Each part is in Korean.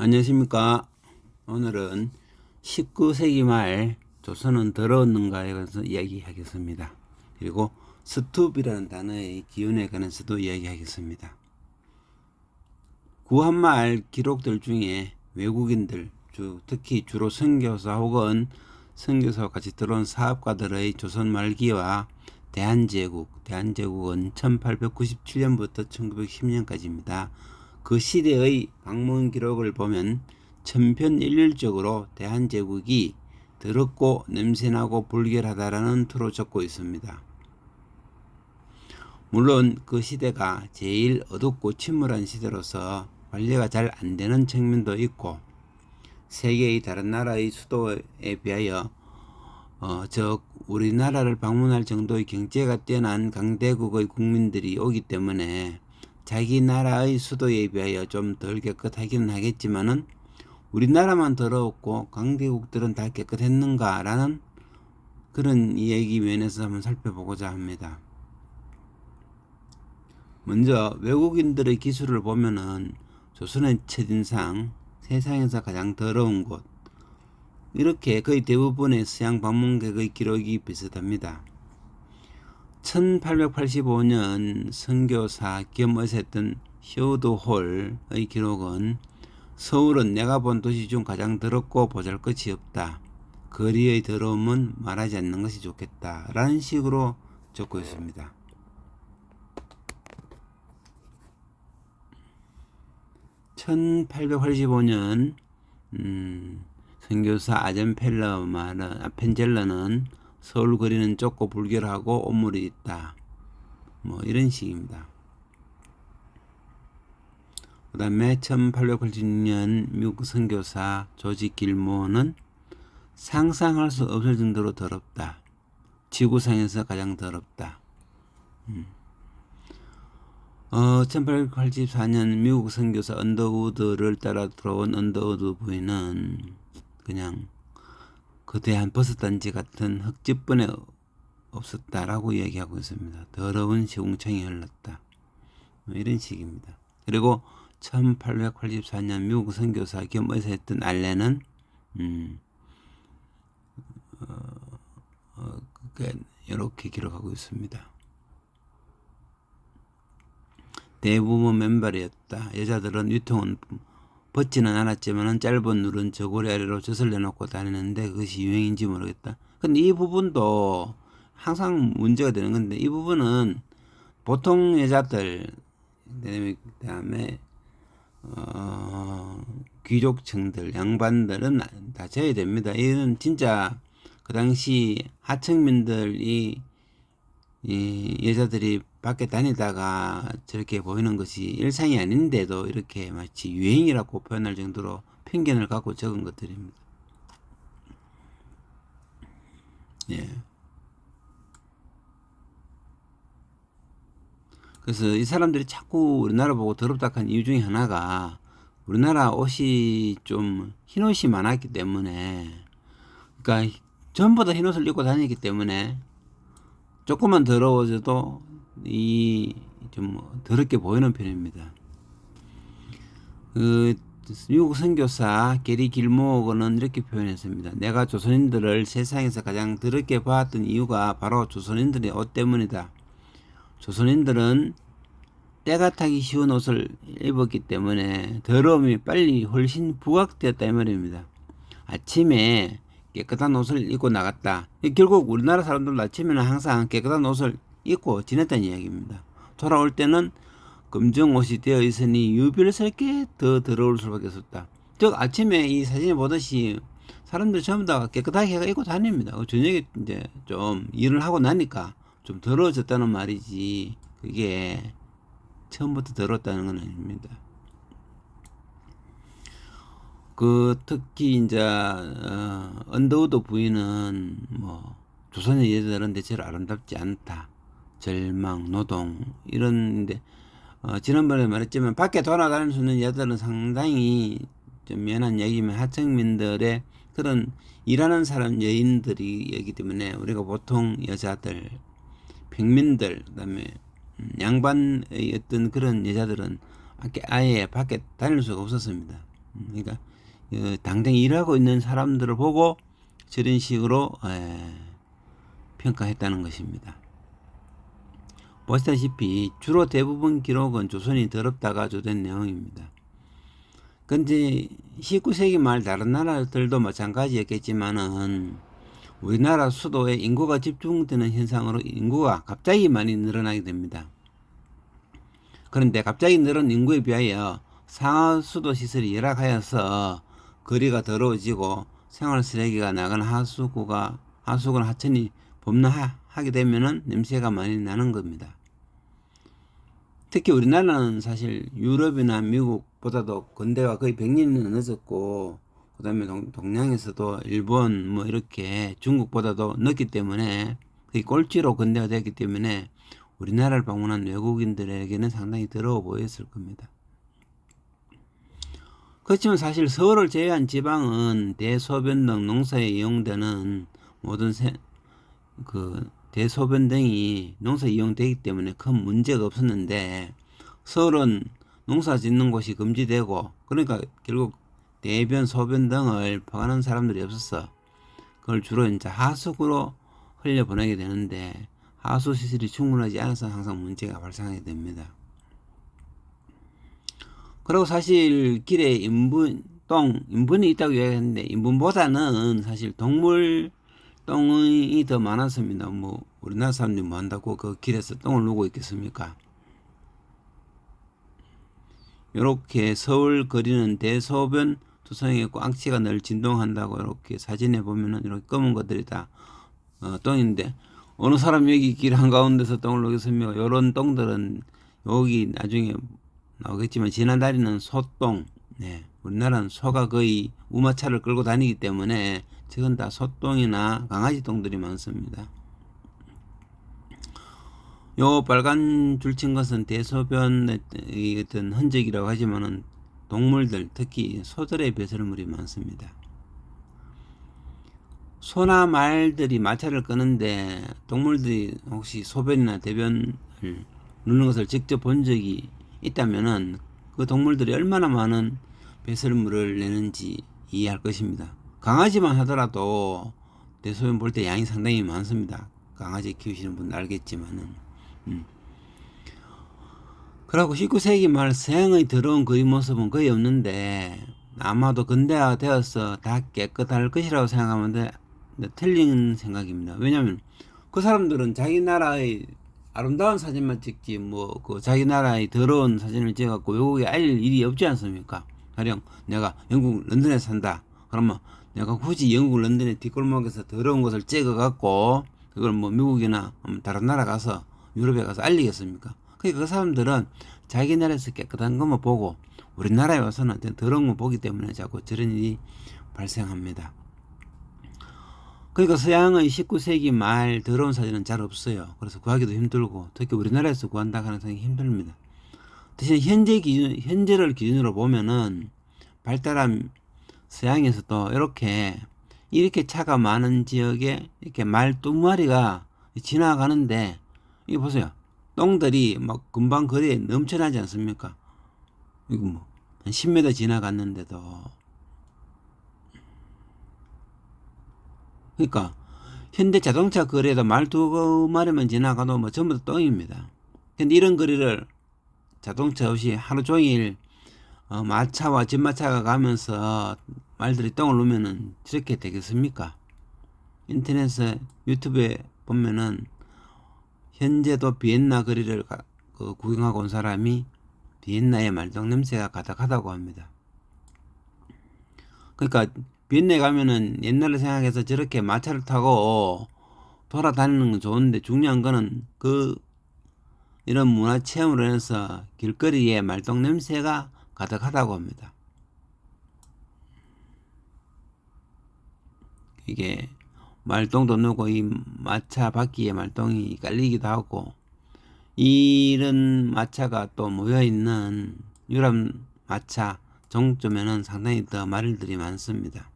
안녕하십니까. 오늘은 19세기 말 조선은 더러웠는가에 관해서 이야기하겠습니다. 그리고 스투비라는 단어의 기원에 관해서도 이야기하겠습니다. 구한말 기록들 중에 외국인들, 주, 특히 주로 선교사 혹은 선교사와 같이 들어온 사업가들의 조선 말기와 대한제국, 대한제국은 1897년부터 1910년까지입니다. 그 시대의 방문 기록을 보면 천편일률적으로 대한제국이 더럽고 냄새나고 불결하다라는 투로 적고 있습니다. 물론 그 시대가 제일 어둡고 침울한 시대로서 관리가 잘 안 되는 측면도 있고 세계의 다른 나라의 수도에 비하여 어, 즉 우리나라를 방문할 정도의 경제가 뛰어난 강대국의 국민들이 오기 때문에 자기 나라의 수도에 비하여 좀 덜 깨끗하기는 하겠지만은 우리나라만 더러웠고 강대국들은 다 깨끗했는가라는 그런 이야기 면에서 한번 살펴보고자 합니다. 먼저 외국인들의 기술을 보면은 조선의 첫인상 세상에서 가장 더러운 곳 이렇게 거의 대부분의 서양 방문객의 기록이 비슷합니다. 1885년 선교사 겸 의사였던 히오드 홀의 기록은 서울은 내가 본 도시 중 가장 더럽고 보잘것이 없다. 거리의 더러움은 말하지 않는 것이 좋겠다. 라는 식으로 적고 있습니다. (1885년) 음, 선교사 아젠펠러 말은 아, 펜젤러는 서울 거리는 좁고 불결하고 온물이 있다. 뭐 이런 식입니다. 그 다음에 1886년 미국 선교사 조지 길모어는 상상할 수 없을 정도로 더럽다. 지구상에서 가장 더럽다. 음. 어, 1884년 미국 선교사 언더우드를 따라 들어온 언더우드 부인은 그냥 거대한 버섯단지 같은 흙집분에 없었다라고 이야기하고 있습니다. 더러운 시궁창이 흘렀다. 뭐 이런 식입니다. 그리고 1884년 미국 선교사 겸 의사였던 알렌은 음, 어, 어, 이렇게 기록하고 있습니다. 대부분 맨발이었다. 여자들은 위통은 벗지는 않았지만 짧은 누른 저고리 아래로 젖을 내놓고 다니는데 그것이 유행인지 모르겠다. 근데 이 부분도 항상 문제가 되는 건데 이 부분은 보통 여자들 그다음에 어, 귀족층들 양반들은 다 져야 됩니다. 이는 진짜 그 당시 하층민들이 이 여자들이 밖에 다니다가 저렇게 보이는 것이 일상이 아닌데도 이렇게 마치 유행이라고 표현할 정도로 편견을 갖고 적은 것들입니다. 예. 그래서 이 사람들이 자꾸 우리나라 보고 더럽다 한 이유 중에 하나가 우리나라 옷이 좀 흰 옷이 많았기 때문에 그러니까 전부 다 흰 옷을 입고 다니기 때문에 조금만 더러워져도 이 좀 더럽게 보이는 편입니다. 그 미국 선교사 게리 길모어는 이렇게 표현했습니다. 내가 조선인들을 세상에서 가장 더럽게 봤던 이유가 바로 조선인들의 옷 때문이다. 조선인들은 때가 타기 쉬운 옷을 입었기 때문에 더러움이 빨리 훨씬 부각되었다 이 말입니다. 아침에 깨끗한 옷을 입고 나갔다. 결국 우리나라 사람들도 아침에는 항상 깨끗한 옷을 입고 지냈다는 이야기입니다. 돌아올 때는 검정 옷이 되어 있으니 유별스럽게 더 더러울 수밖에 없었다. 즉 아침에 이 사진에 보듯이 사람들 전부 다 깨끗하게 입고 다닙니다. 그 저녁에 이제 좀 일을 하고 나니까 좀 더러워졌다는 말이지 그게 처음부터 더럽다는 건 아닙니다. 그 특히 이제 어, 언더우드 부인은 뭐 조선의 여자들은 대체로 아름답지 않다. 절망, 노동 이런데 어, 지난번에 말했지만 밖에 돌아다닐 수 있는 여자들은 상당히 좀 미안한 얘기면 하층민들의 그런 일하는 사람 여인들이기 때문에 우리가 보통 여자들, 평민들, 그다음에 음, 양반의 어떤 그런 여자들은 아예 밖에 다닐 수가 없었습니다. 음, 그러니까 어, 당장 일하고 있는 사람들을 보고 저런 식으로 에, 평가했다는 것입니다. 보시다시피 주로 대부분 기록은 조선이 더럽다 가 조된 내용입니다. 근데 19세기 말 다른 나라들도 마찬가지였겠지만은 우리나라 수도에 인구가 집중되는 현상으로 인구가 갑자기 많이 늘어나게 됩니다. 그런데 갑자기 늘은 인구에 비하여 상하 수도 시설이 열악하여서 거리가 더러워지고 생활 쓰레기가 나간 하수구가 하수구나 하천이 범람하게 되면은 냄새가 많이 나는 겁니다. 특히 우리나라는 사실 유럽이나 미국보다도 근대화 거의 100년은 늦었고 그 다음에 동, 동양에서도 일본 뭐 이렇게 중국보다도 늦기 때문에 거의 꼴찌로 근대화됐기 때문에 우리나라를 방문한 외국인들에게는 상당히 더러워 보였을 겁니다. 그렇지만 사실 서울을 제외한 지방은 대소변 등 농사에 이용되는 모든 세, 그 대소변 등이 농사에 이용되기 때문에 큰 문제가 없었는데 서울은 농사 짓는 곳이 금지되고 그러니까 결국 대변, 소변 등을 퍼가는 사람들이 없었어. 그걸 주로 이제 하수구로 흘려 보내게 되는데 하수 시설이 충분하지 않아서 항상 문제가 발생하게 됩니다. 그리고 사실 길에 인분, 똥, 인분이 있다고 이야기했는데 인분보다는 사실 동물 똥이 더 많았습니다. 뭐 우리나라 사람들이 뭐 한다고 그 길에서 똥을 누고 있겠습니까? 이렇게 서울 거리는 대소변 투성의 꽝치가 늘 진동한다고 이렇게 사진에 보면은 이렇게 검은 것들이 다 어, 똥인데 어느 사람 여기 길 한가운데서 똥을 누겠습니까? 요런 똥들은 여기 나중에 나오겠지만 지난달에는 소똥 네. 우리나라는 소가 거의 우마차를 끌고 다니기 때문에 저건 다 소똥이나 강아지 똥들이 많습니다. 요 빨간 줄친 것은 대소변의 어떤 흔적이라고 하지만은 동물들 특히 소들의 배설물이 많습니다. 소나 말들이 마차를 끄는데 동물들이 혹시 소변이나 대변을 누는 것을 직접 본 적이 있다면은 그 동물들이 얼마나 많은 배설물을 내는지 이해할 것입니다. 강아지만 하더라도 대소변 볼 때 양이 상당히 많습니다. 강아지 키우시는 분 알겠지만은. 음. 그리고 19세기 말 서양의 더러운 그의 모습은 거의 없는데 아마도 근대화 되어서 다 깨끗할 것이라고 생각하면 돼, 틀린 생각입니다. 왜냐하면 그 사람들은 자기 나라의 아름다운 사진만 찍지 뭐 그 자기 나라의 더러운 사진을 찍어갖고 외국에 알릴 일이 없지 않습니까? 가령 내가 영국 런던에 산다. 그러면 내가 굳이 영국 런던의 뒷골목에서 더러운 것을 찍어갖고 그걸 뭐 미국이나 다른 나라 가서 유럽에 가서 알리겠습니까? 그러니까 그 사람들은 자기 나라에서 깨끗한 것만 보고 우리나라에 와서는 더러운 거 보기 때문에 자꾸 저런 일이 발생합니다. 그러니까 서양의 19세기 말 더러운 사진은 잘 없어요. 그래서 구하기도 힘들고 특히 우리나라에서 구한다 생각이 힘듭니다. 대신 현재 기준, 현재를 기준으로 보면은 발달한 서양에서도 이렇게 이렇게 차가 많은 지역에 이렇게 말두 마리가 지나가는데 이거 보세요. 똥들이 막 금방 거리에 넘쳐나지 않습니까? 이거 뭐, 한 10m 지나갔는데도. 그러니까, 현대 자동차 거리에도 말 두 마리만 지나가도 뭐 전부 다 똥입니다. 근데 이런 거리를 자동차 없이 하루 종일 어, 마차와 집마차가 가면서 말들이 똥을 누면은 저렇게 되겠습니까? 인터넷에 유튜브에 보면은 현재도 비엔나 거리를 가, 그 구경하고 온 사람이 비엔나의 말똥 냄새가 가득하다고 합니다. 그러니까 비엔나에 가면은 옛날을 생각해서 저렇게 마차를 타고 돌아다니는 건 좋은데 중요한 거는 그 이런 문화 체험으로 인해서 길거리에 말똥 냄새가 가득하다고 합니다. 이게 말똥도 누고 이 마차 바퀴에 말똥이 깔리기도 하고 이런 마차가 또 모여 있는 유럽 마차 종점에는 상당히 더 말들이 많습니다.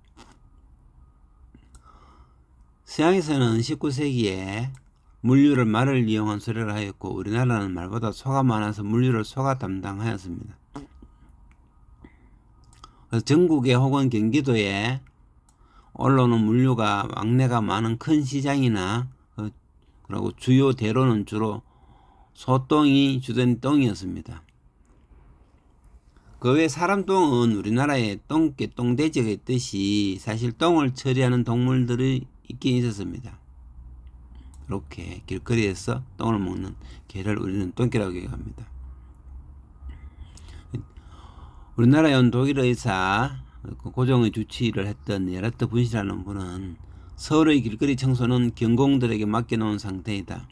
서양에서는 19세기에 물류를 말을 이용한 수레를 하였고 우리나라는 말보다 소가 많아서 물류를 소가 담당하였습니다. 전국에 혹은 경기도에 올라오는 물류가 왕래가 많은 큰 시장이나 어, 그리고 주요 대로는 주로 소똥이 주된 똥이었습니다. 그 외 사람 똥은 우리나라에 똥개, 똥돼지가 있듯이 사실 똥을 처리하는 동물들이 있긴 있었습니다. 이렇게 길거리에서 똥을 먹는 개를 우리는 똥개라고 얘기합니다. 우리나라에 온 독일 의사 그 고종의 주치의를 했던 예라트 분씨라는 분은 서울의 길거리 청소는 경공들에게 맡겨놓은 상태이다.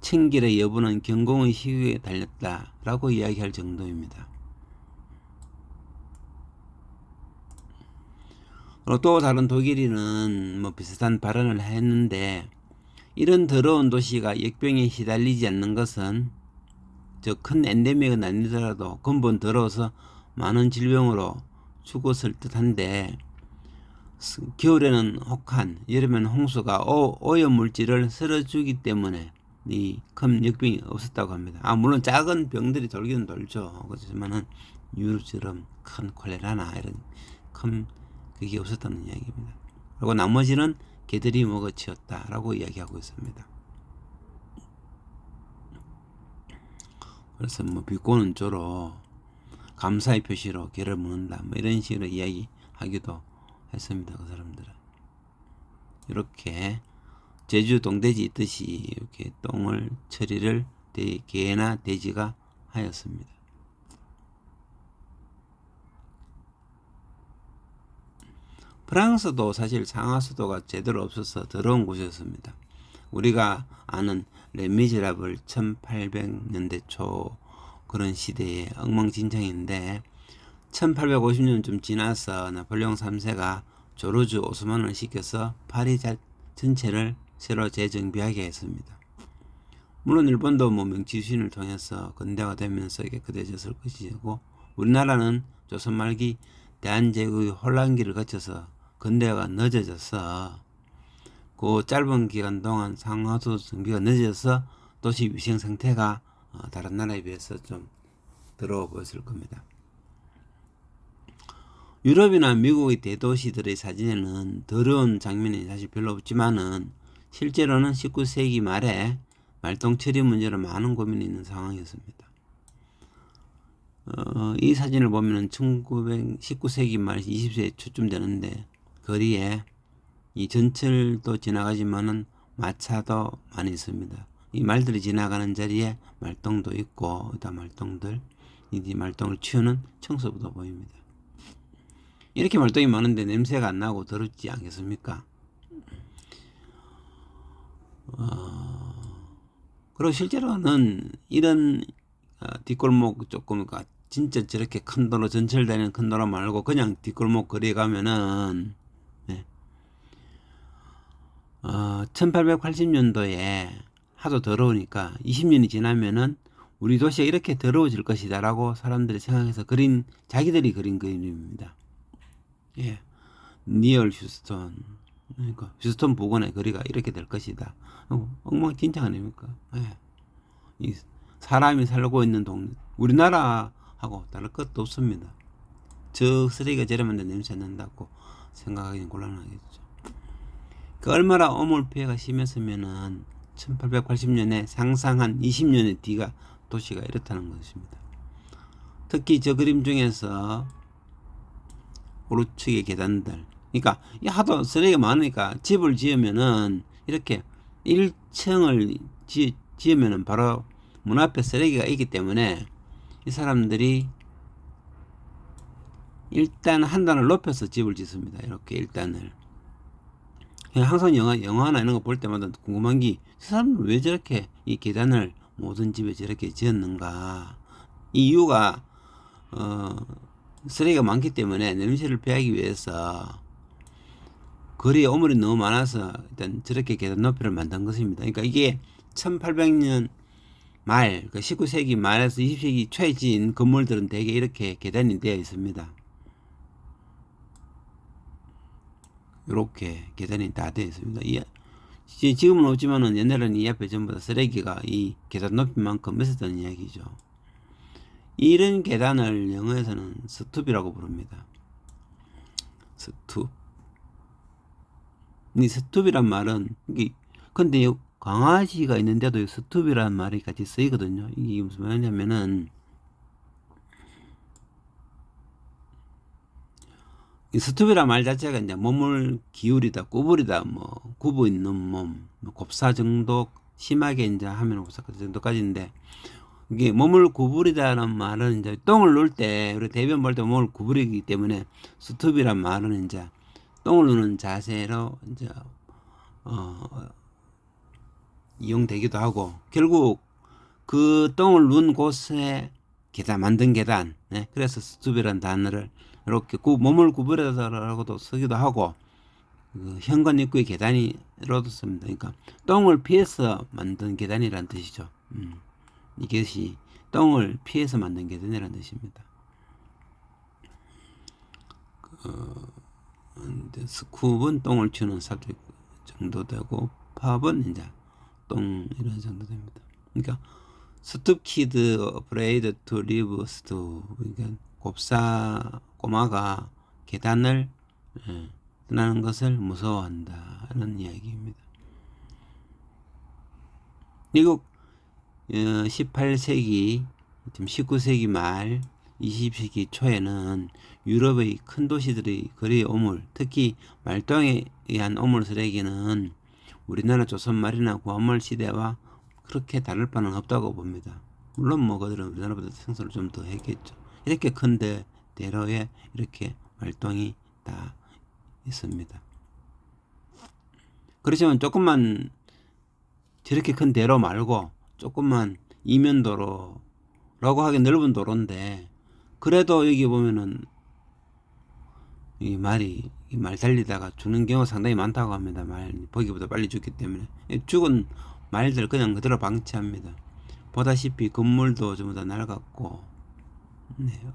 친길의 여부는 경공의 시위에 달렸다 라고 이야기할 정도입니다. 또 다른 독일인은 뭐 비슷한 발언을 했는데 이런 더러운 도시가 역병에 시달리지 않는 것은 저 큰 엔데믹은 아니더라도 근본 더러워서 많은 질병으로 죽었을 듯한데 겨울에는 혹한, 여름에는 홍수가 오, 오염 물질을 쓸어주기 때문에 이큰 역병이 없었다고 합니다. 아 물론 작은 병들이 돌기는 돌죠. 그렇지만은 유럽처럼 큰 콜레라나 이런 큰 그게 없었다는 이야기입니다. 그리고 나머지는 개들이 먹어치웠다라고 이야기하고 있습니다. 그래서 뭐 비꼬는 조로 감사의 표시로 개를 먹는다 뭐 이런 식으로 이야기하기도 했습니다. 그 사람들은 이렇게 제주 동돼지 있듯이 이렇게 똥을 처리를 대, 개나 돼지가 하였습니다. 프랑스도 사실 상하수도가 제대로 없어서 더러운 곳이었습니다. 우리가 아는 레미제라블 1800년대 초 그런 시대의 엉망진창인데 1850년쯤 지나서 나폴레옹 3세가 조르주 오스만을 시켜서 파리 전체를 새로 재정비하게 했습니다. 물론 일본도 뭐 명치수인을 통해서 근대화 되면서 깨끗해졌을 것이고 우리나라는 조선 말기 대한제국의 혼란기를 거쳐서 근대화가 늦어져서 그 짧은 기간 동안 상하수 정비가 늦어져서 도시 위생 상태가 어, 다른 나라에 비해서 좀 더러워 보였을 겁니다. 유럽이나 미국의 대도시들의 사진에는 더러운 장면이 사실 별로 없지만은 실제로는 19세기 말에 말똥 처리 문제로 많은 고민이 있는 상황이었습니다. 어, 이 사진을 보면은 1919세기 말 20세 초쯤 되는데 거리에 이 전철도 지나가지만은 마차도 많이 있습니다. 이 말들이 지나가는 자리에 말똥도 있고 그다 말똥들 이 말똥을 치우는 청소부도 보입니다. 이렇게 말똥이 많은데 냄새가 안 나고 더럽지 않겠습니까? 어, 그리고 실제로는 이런 어, 뒷골목 조금 그 진짜 저렇게 큰 도로 전철 다니는 큰 도로 말고 그냥 뒷골목 거리에 가면은 네. 어, 1880년도에 하도 더러우니까 20년이 지나면은 우리 도시가 이렇게 더러워질 것이다라고 사람들이 생각해서 그린 자기들이 그린 그림입니다. 예, 니얼 휴스턴 그러니까 휴스턴 부근의 거리가 이렇게 될 것이다. 어, 엉망진창 아닙니까? 예. 이 사람이 살고 있는 동네 우리나라하고 다를 것도 없습니다. 저 쓰레기가 저러면 냄새 난다고 생각하기는 곤란하겠죠. 그 얼마나 어물 피해가 심했으면은 1880년에 상상한 20년의 뒤가 도시가 이렇다는 것입니다. 특히 저 그림 중에서 오른쪽의 계단들. 그러니까 하도 쓰레기가 많으니까 집을 지으면은 이렇게 1층을 지, 지으면은 바로 문 앞에 쓰레기가 있기 때문에 이 사람들이 일단 한 단을 높여서 집을 짓습니다. 이렇게 일단을. 항상 영화, 영화나 이런 거 볼 때마다 궁금한 게, 사람은 왜 저렇게 이 계단을 모든 집에 저렇게 지었는가. 이 이유가, 어, 쓰레기가 많기 때문에 냄새를 피하기 위해서 거리에 오물이 너무 많아서 일단 저렇게 계단 높이를 만든 것입니다. 그러니까 이게 1800년 말, 그 19세기 말에서 20세기 초에 지은 건물들은 대개 이렇게 계단이 되어 있습니다. 이렇게 계단이 다 되어 있습니다. 이, 지금은 없지만은 옛날에는 이 앞에 전부 다 쓰레기가 이 계단 높이만큼 있었다는 이야기죠. 이런 계단을 영어에서는 스톱이라고 부릅니다. 스투. 이 스투비란 말은 이게 근데 요 강아지가 있는데도 이 스투비란 말이 같이 쓰이거든요. 이게 무슨 말이냐면은 스투비란 말 자체가 이제 몸을 기울이다, 구부리다, 뭐 굽어 있는 몸, 뭐 곱사 정도 심하게 이제 하면 곱사 그 정도까지인데 이게 몸을 구부리다는 말은 이제 똥을 놓을 때 우리 대변 볼 때 몸을 구부리기 때문에 스투비란 말은 이제 똥을 누는 자세로 이제 어 이용되기도 하고 결국 그 똥을 누운 곳에 계단 만든 계단 네? 그래서 스투비라는 단어를 이렇게 구, 몸을 구부려서라고도 쓰기도 하고 그 현관 입구의 계단이로도 씁니다. 그러니까 똥을 피해서 만든 계단이라는 뜻이죠. 음. 이것이 똥을 피해서 만든 계단이라는 뜻입니다. 그, 스쿱은 똥을 치우는 사투리 정도 되고 팝은 이제 똥 이런 정도 됩니다. 그러니까 스투키드 어프레이드 투 리브 스투 그러니까 곱사 꼬마가 계단을 예, 떠나는 것을 무서워한다 이런 이야기입니다. 미국 18세기 지금 19세기 말 20세기 초에는 유럽의 큰 도시들의 거리 오물, 특히 말똥에 의한 오물 쓰레기는 우리나라 조선 말이나 구한말 시대와 그렇게 다를 바는 없다고 봅니다. 물론 뭐 그들은 우리나라보다 생산을 좀 더 했겠죠. 이렇게 큰 대, 대로에 이렇게 말똥이 다 있습니다. 그렇지만 조금만 저렇게 큰 대로 말고 조금만 이면도로라고 하기 넓은 도로인데 그래도 여기 보면은 이 말이 이 말 달리다가 죽는 경우가 상당히 많다고 합니다. 말 보기보다 빨리 죽기 때문에 이 죽은 말들 그냥 그대로 방치합니다. 보다시피 건물도 전부 다 낡았고 네,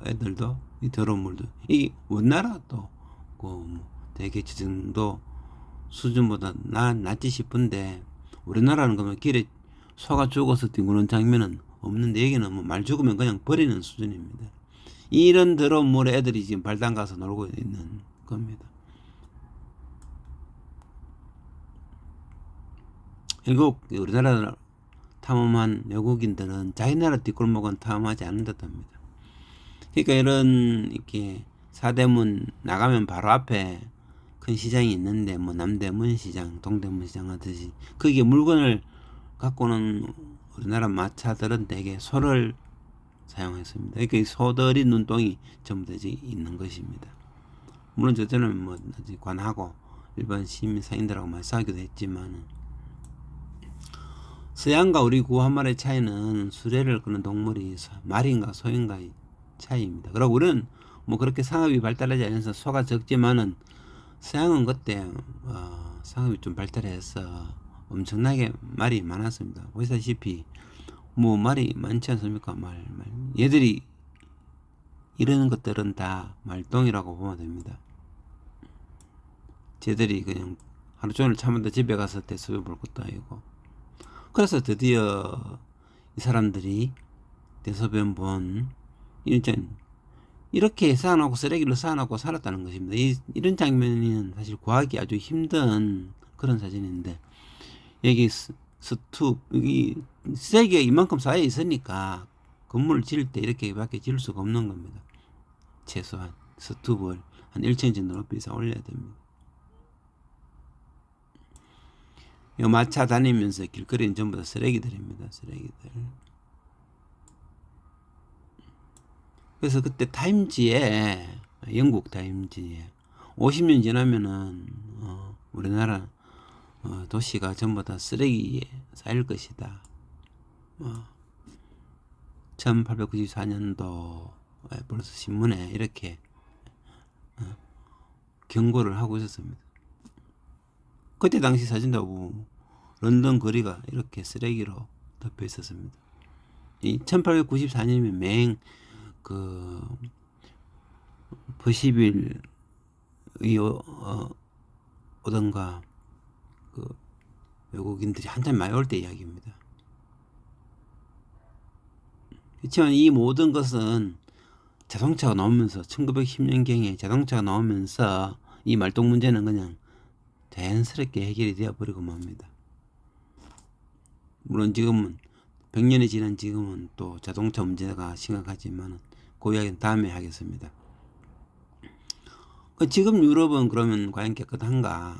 애들도 이 더러운 물도 이 원나라도 그뭐 되게 지정도 수준보다 나, 낫지 싶은데 우리나라는 그러면 길에 소가 죽어서 뒹구는 장면은 없는데 여기는 뭐 말 죽으면 그냥 버리는 수준입니다. 이런 더러운 물에 애들이 지금 발 담가서 놀고 있는 겁니다. 결국 우리나라 탐험한 외국인들은 자기 나라 뒷골목은 탐험하지 않는 듯합니다. 그러니까 이런 이렇게 사대문 나가면 바로 앞에 큰 시장이 있는데 뭐 남대문 시장, 동대문 시장 하듯이 거기에 물건을 갖고는 우리나라 마차들은 대개 소를 사용했습니다. 그러니까 이 소들이 눈동이 전부 다 있는 것입니다. 물론 저때는 뭐 관하고 일반 시민 상인들하고 많이 싸우기도 했지만 서양과 우리 구한 말의 차이는 수레를 끄는 동물이 말인가 소인가의 차이입니다. 그리고 우리는 뭐 그렇게 상업이 발달하지 않아서 소가 적지만은 서양은 그때 어, 상업이 좀 발달해서 엄청나게 말이 많았습니다. 보시다시피 뭐 말이 많지 않습니까? 말, 말. 얘들이 이러는 것들은 다 말똥이라고 보면 됩니다. 쟤들이 그냥 하루 종일 참은다 집에 가서 대소변 볼 것도 아니고 그래서 드디어 이 사람들이 대소변 본 이런 이렇게 쌓아놓고 쓰레기를 쌓아놓고 살았다는 것입니다. 이, 이런 장면은 사실 구하기 아주 힘든 그런 사진인데 여기 스, 스투 여기 쓰레기가 이만큼 쌓여 있으니까 건물을 지을 때 이렇게밖에 지을 수가 없는 겁니다. 최소한 스투브를 한 1cm 높이 이상 올려야 됩니다. 요 마차 다니면서 길거리는 전부 다 쓰레기들입니다. 쓰레기들. 그래서 그때 타임지에 영국 타임지에 50년 지나면은 어, 우리나라 어, 도시가 전부 다 쓰레기에 쌓일 것이다. 어, 1894년도 벌써 신문에 이렇게 어, 경고를 하고 있었습니다. 그때 당시 사진도 보고 런던 거리가 이렇게 쓰레기로 덮여 있었습니다. 이 1894년이면 맹, 그, 버시빌, 이, 어, 오던가, 그, 외국인들이 한참 많이 올 때 이야기입니다. 그렇지만 이 모든 것은 자동차가 나오면서 1910년경에 자동차가 나오면서 이 말똥 문제는 그냥 자연스럽게 해결이 되어 버리고 맙니다. 물론 지금은 100년이 지난 지금은 또 자동차 문제가 심각하지만 그 이야기는 다음에 하겠습니다. 그 지금 유럽은 그러면 과연 깨끗한가?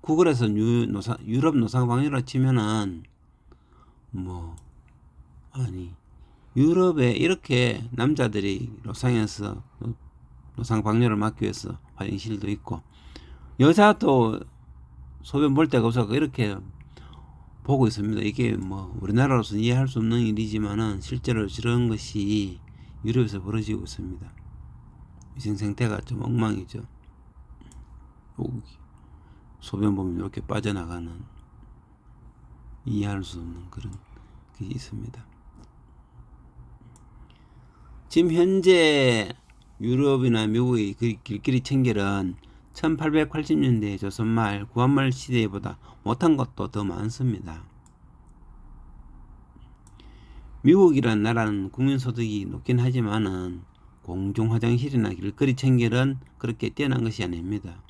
구글에서 유, 노사, 유럽 노상방뇨라 치면은 뭐 아니 유럽에 이렇게 남자들이 노상에서 노- 노상 방뇨를 막기 위해서 화장실도 있고 여자도 소변 볼 데가 없어서 이렇게 보고 있습니다. 이게 뭐 우리나라로서 이해할 수 없는 일이지만은 실제로 저런 것이 유럽에서 벌어지고 있습니다. 위생 상태가 좀 엉망이죠. 소변 보면 이렇게 빠져나가는 이해할 수 없는 그런 게 있습니다. 지금 현재 유럽이나 미국의 그 길거리 청결은 1880년대 조선말 구한말 시대보다 못한 것도 더 많습니다. 미국이란 나라는 국민소득이 높긴 하지만은 공중 화장실이나 길거리 청결은 그렇게 뛰어난 것이 아닙니다.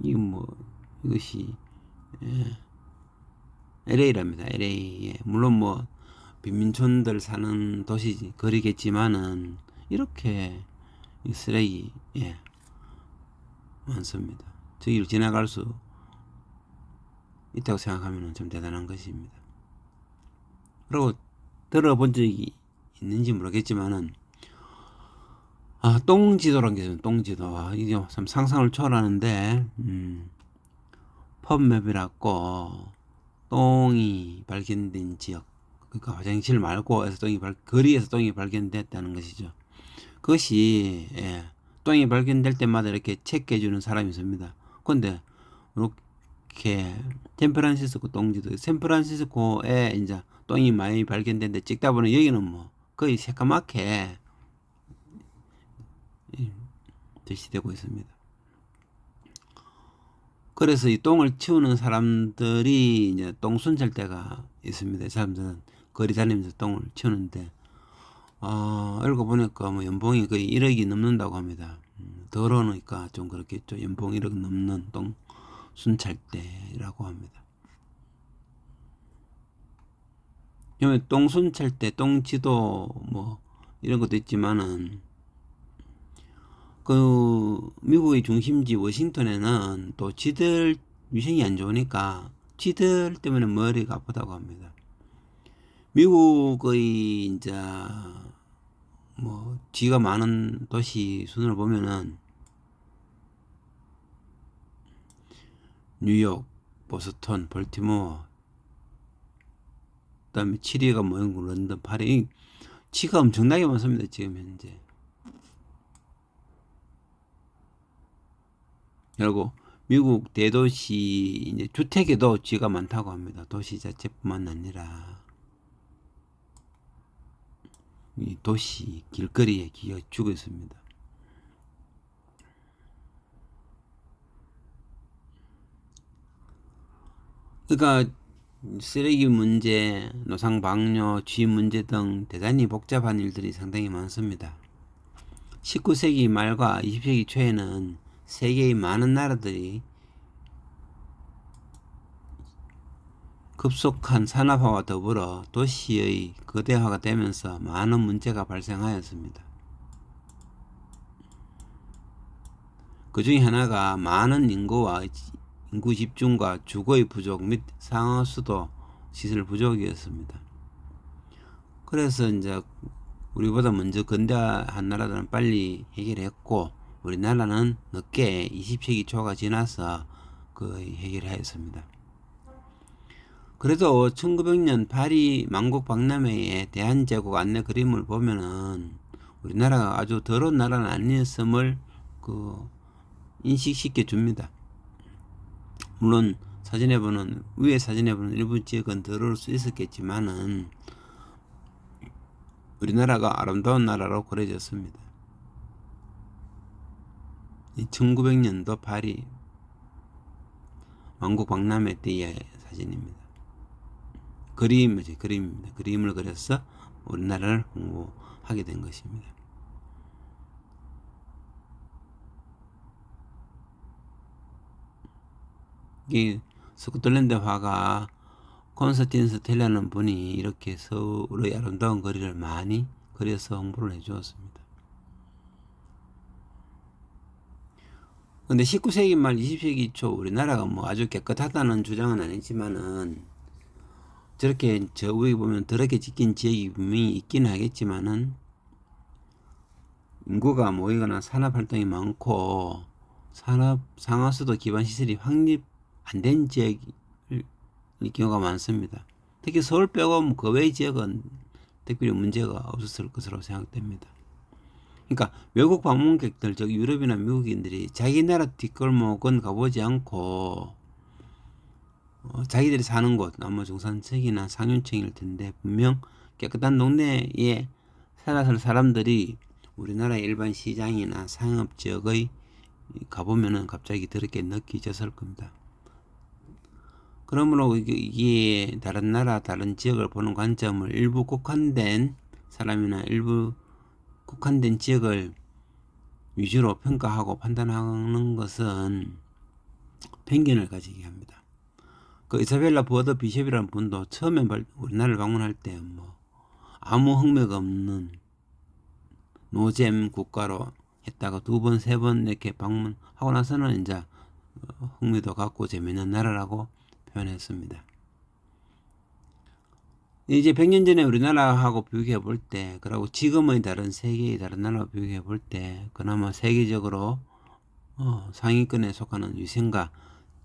이건 뭐 이것이 예, LA랍니다. LA 예. 물론 뭐 빈민촌들 사는 도시 거리겠지만은 이렇게 이 쓰레기 예 많습니다. 저기를 지나갈 수 있다고 생각하면 좀 대단한 것입니다. 그리고 들어본 적이 있는지 모르겠지만은 아 똥지도라는 게 있어요. 똥지도 아, 이게 참 상상을 초월하는데 음, 펍맵이라고 똥이 발견된 지역 그러니까 화장실 말고 에서 똥이 발, 거리에서 똥이 발견됐다는 것이죠. 그것이 예, 똥이 발견될 때마다 이렇게 체크해 주는 사람이 있습니다. 근데 이렇게 샌프란시스코 똥지도 샌프란시스코에 이제 똥이 많이 발견된데 찍다 보니 여기는 뭐 거의 새까맣게 예, 대시되고 있습니다. 그래서 이 똥을 치우는 사람들이 이제 똥 순찰 때가 있습니다. 이 사람들은 거리 다니면서 똥을 치우는데 어, 알고 보니까 뭐 연봉이 거의 1억이 넘는다고 합니다. 음, 더러우니까 좀 그렇겠죠. 연봉 1억 넘는 똥 순찰대라고 합니다. 그러면 똥 순찰대, 똥 지도 뭐 이런 것도 있지만은 그 미국의 중심지 워싱턴에는 또 지들 위생이 안 좋으니까 지들 때문에 머리가 아프다고 합니다. 미국의 이제 뭐 지가 많은 도시 순으로 보면은 뉴욕, 보스턴, 볼티모어, 그 다음에 7위가 뭐 영국, 런던, 파리 지가 엄청나게 많습니다. 지금 현재. 그리고 미국 대도시 이제 주택에도 쥐가 많다고 합니다. 도시 자체뿐만 아니라 이 도시 길거리에 기가 죽어 있습니다. 그러니까 쓰레기 문제, 노상 방뇨, 쥐 문제 등 대단히 복잡한 일들이 상당히 많습니다. 19세기 말과 20세기 초에는 세계의 많은 나라들이 급속한 산업화와 더불어 도시의 거대화가 되면서 많은 문제가 발생하였습니다. 그 중에 하나가 많은 인구와 인구 집중과 주거의 부족 및 상하 수도 시설 부족이었습니다. 그래서 이제 우리보다 먼저 근대한 나라들은 빨리 해결했고 우리나라는 늦게 20세기 초가 지나서 그 해결하였습니다. 그래도 1900년 파리 만국 박람회의 대한제국 안내 그림을 보면은 우리나라가 아주 더러운 나라는 아니었음을 그 인식시켜 줍니다. 물론 사진에 보는 위에 사진에 보는 일부 지역은 더러울 수 있었겠지만은 우리나라가 아름다운 나라로 그려졌습니다. 1900년도 파리 왕국 박람회 때의 사진입니다. 그림이지 그림입니다. 그림을 그려서 우리나라를 홍보하게 된 것입니다. 이 스코틀랜드 화가 콘스틴 스텔라는 분이 이렇게 서울의 아름다운 거리를 많이 그려서 홍보를 해주었습니다. 근데 19세기 말 20세기 초 우리나라가 뭐 아주 깨끗하다는 주장은 아니지만은 저렇게 저 위에 보면 더럽게 짓긴 지역이 분명히 있긴 하겠지만은 인구가 모이거나 산업 활동이 많고 산업 상하수도 기반 시설이 확립 안 된 지역일 경우가 많습니다. 특히 서울 빼고 뭐그 외의 지역은 특별히 문제가 없었을 것으로 생각됩니다. 그러니까 외국 방문객들, 즉 유럽이나 미국인들이 자기 나라 뒷골목은 가보지 않고 어, 자기들이 사는 곳, 아마 중산층이나 상류층일 텐데 분명 깨끗한 동네에 살아서 사람들이 우리나라 일반 시장이나 상업 지역의 가보면은 갑자기 더럽게 느끼졌을 겁니다. 그러므로 이게- 다른 나라, 다른 지역을 보는 관점을 일부 국한된 사람이나 일부 국한된 지역을 위주로 평가하고 판단하는 것은 편견을 가지게 합니다. 그 이사벨라 버더 비숍이라는 분도 처음에 발- 우리나라를 방문할 때 뭐 아무 흥미가 없는 노잼 국가로 했다가 두 번, 세 번 이렇게 방문하고 나서는 이제 어, 흥미도 갖고 재밌는 나라라고 표현했습니다. 이제 100년 전에 우리나라하고 비교해 볼 때, 그리고 지금의 다른 세계의 다른 나라와 비교해 볼 때, 그나마 세계적으로 어, 상위권에 속하는 위생과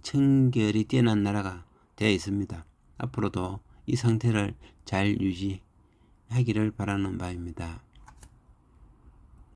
청결이 뛰어난 나라가 되어 있습니다. 앞으로도 이 상태를 잘 유지하기를 바라는 바입니다.